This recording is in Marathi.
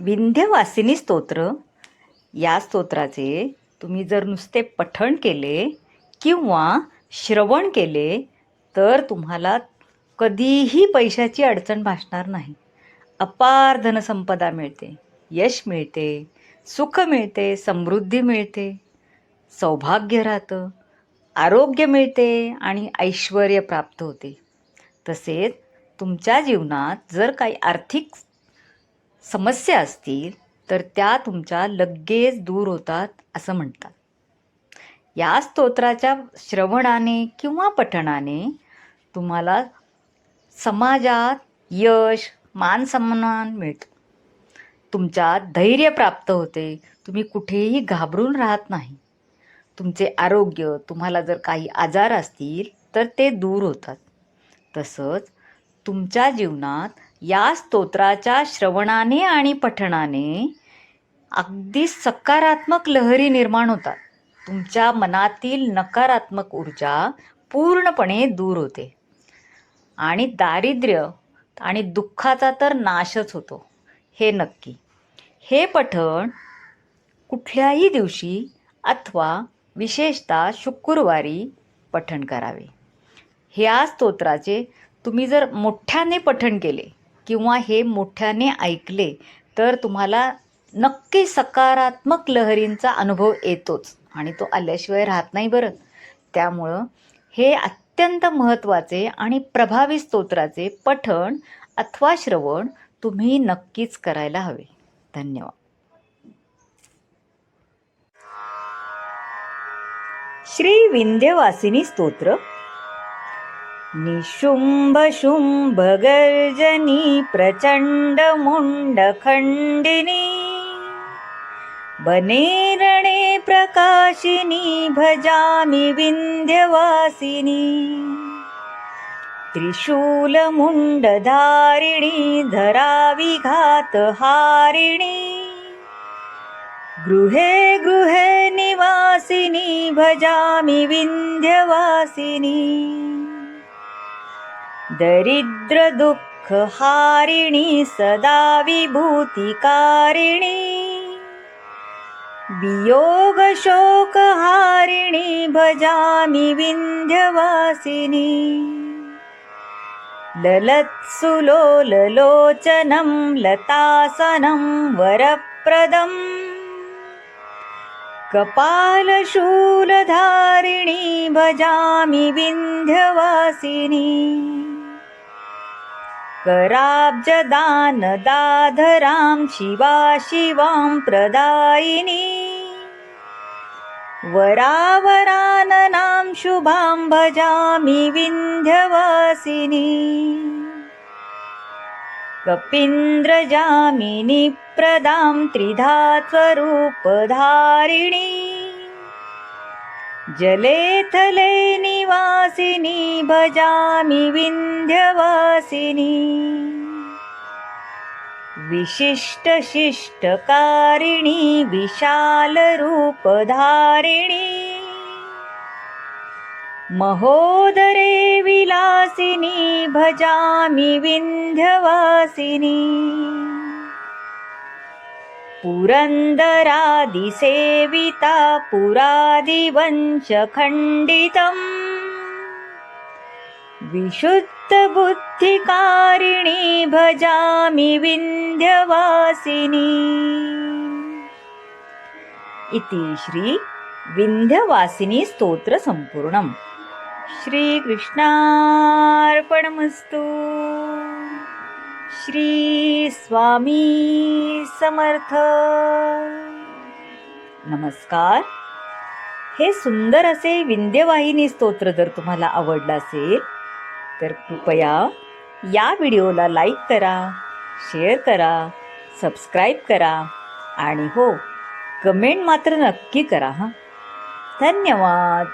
विंध्यवासिनी स्तोत्र. या स्तोत्राचे तुम्ही जर नुसते पठण केले किंवा श्रवण केले तर तुम्हाला कधीही पैशाची अडचण भासणार नाही. अपार धनसंपदा मिळते यश मिळते सुख मिळते समृद्धी मिळते सौभाग्य राहतं आरोग्य मिळते आणि ऐश्वर प्राप्त होते. तसेच तुमच्या जीवनात जर काही आर्थिक समस्या असतील तर त्या तुमच्या लगेच दूर होतात असं म्हणतात. या स्तोत्राच्या श्रवणाने किंवा पठणाने तुम्हाला समाजात यश मानसन्मान मिळतो. तुमच्यात धैर्य प्राप्त होते तुम्ही कुठेही घाबरून राहत नाही. तुमचे आरोग्य तुम्हाला जर काही आजार असतील तर ते दूर होतात. तसंच तुमच्या जीवनात या स्तोत्राच्या श्रवणाने आणि पठणाने अगदी सकारात्मक लहरी निर्माण होतात. तुमच्या मनातील नकारात्मक ऊर्जा पूर्णपणे दूर होते. आणि दारिद्र्य आणि दुःखाचा तर नाशच होतो. हे नक्की. हे पठण कुठल्याही दिवशी अथवा विशेषतः शुक्रवारी पठण करावे. ह्या स्तोत्राचे तुम्ही जर मोठ्याने पठण केले किंवा हे मोठ्याने ऐकले तर तुम्हाला नक्की सकारात्मक लहरींचा अनुभव येतोच आणि तो आल्याशिवाय राहत नाही बरं. त्यामुळं हे अत्यंत महत्त्वाचे आणि प्रभावी स्तोत्राचे पठण अथवा श्रवण तुम्ही नक्कीच करायला हवे. धन्यवाद. श्री विंध्यवासिनी स्तोत्र निशुंभ प्रचण्डमुण्डखण्डिनी। गर्जनी प्रचंड मुंड खंडिनी बनेरणे प्रकाशिनी भजामि विन्ध्यवासिनी। त्रिशूलमुण्डधारिणी धराविघातहारिणी। गृहे गृहे निवासिनी भजामि विन्ध्यवासिनी। दरिद्रदुःखहारिणी सदा विभूतिकारिणी। वियोगशोकहारिणी भजामि विन्ध्यवासिनी। ललत्सुलोललोचनं लतासनं वरप्रदम् कपालशूलधारिणी भजामि विन्ध्यवासिनी कराब्जदानदाधरां शिवा शिवां प्रदायिनी. वरावराननां शुभां भजामि विन्ध्यवासिनी. कपीन्द्रजामिनी प्रदां त्रिधा स्वरूपधारिणी जलेथले निवासिनी भजामि विन्ध्यवासिनी। विशिष्टशिष्टकारिणी विशालरूपधारिणी। महोदरे विलासिनी भजामि विन्ध्यवासिनी। पुरन्दरादिसेविता पुरादिवंशखण्डितम्। विशुद्धबुद्धिकारिणी भजामि विन्ध्यवासिनी। इति श्री विन्ध्यवासिनी स्तोत्र श्रीकृष्णार्पणमस्तु। श्री स्वामी समर्थ. नमस्कार. हे सुंदर असे विंध्यवाहिनी स्तोत्र जर तुम्हाला आवडलं असेल तर कृपया या व्हिडिओला लाईक करा शेअर करा सबस्क्राईब करा आणि हो कमेंट मात्र नक्की करा हां. धन्यवाद.